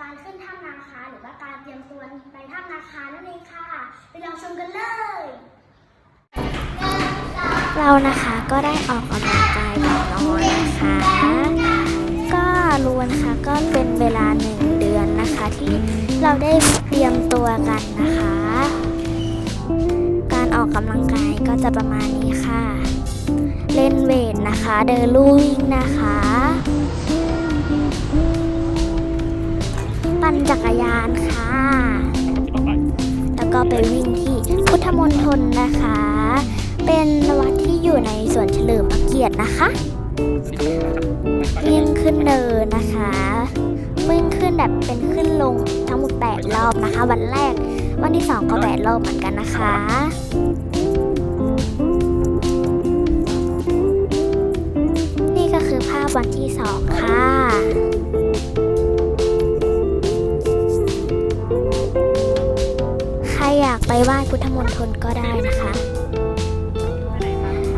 การขึ้นถ้ำนาคาหรือว่าการเตรียมตัวไปถ้ำนาคานั่นเองค่ะไปลองชมกันเลยเรานะคะก็ได้ออกกำลังกายแบบน้อยนะคะ ก็รู้นะคะก็เป็นเวลาหนึ่งเดือนนะคะที่เราได้เตรียมตัวกันนะคะ การออกกำลังกายก็จะประมาณนี้ค่ะ เล่นเวทนะคะ เดินลู่วิ่งนะคะ นจักรยานค่ะ แล้วก็ไปวิ่งที่พุทธมณฑลนะคะ เป็นวัดที่อยู่ในสวนเฉลิมพระเกียรตินะคะวิ่งขึ้นเนินนะคะวิ่งขึ้นแบบเป็นขึ้นลงทั้งหมด8รอบนะคะ วันแรก วันที่ 2 ก็8รอบเหมือนกันนะคะนี่ก็คือภาพวันที่ 2 ค่ะ อยากไปไหว้พุทธมณฑลก็ได้นะคะ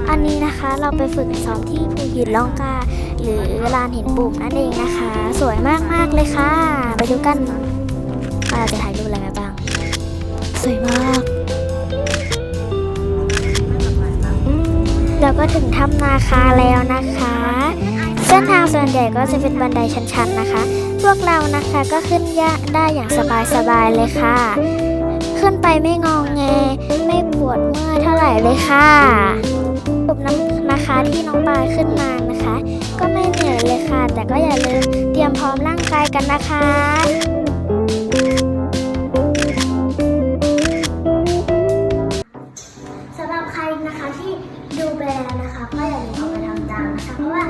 อันนี้นะคะเราไปฝึกซ้อมที่ภูหินล่องกาหรือลานหินปุ่มนั่นเองนะคะ สวยมากๆเลยค่ะ ไปดูกันว่าเราจะถ่ายรูปอะไรมาบ้าง สวยมากเราก็ถึงถ้ำนาคาแล้วนะคะ เส้นทางส่วนใหญ่ก็จะเป็นบันไดชันๆนะคะ พวกเรานะคะก็ขึ้นยะได้อย่างสบายๆเลยค่ะ ขึ้นไปไม่งองแง ไม่ปวดเมื่อยเท่าไหร่เลยค่ะสรุปน้ำนะคะที่น้องปลาขึ้นมานะคะ ก็ไม่เหนื่อยเลยค่ะ แต่ก็อย่าลืมเตรียมพร้อมร่างกายกันนะคะสำหรับใครนะคะที่ดูไปแล้วนะคะ ก็อย่าลืมออกไปทำตามนะคะเพราะว่า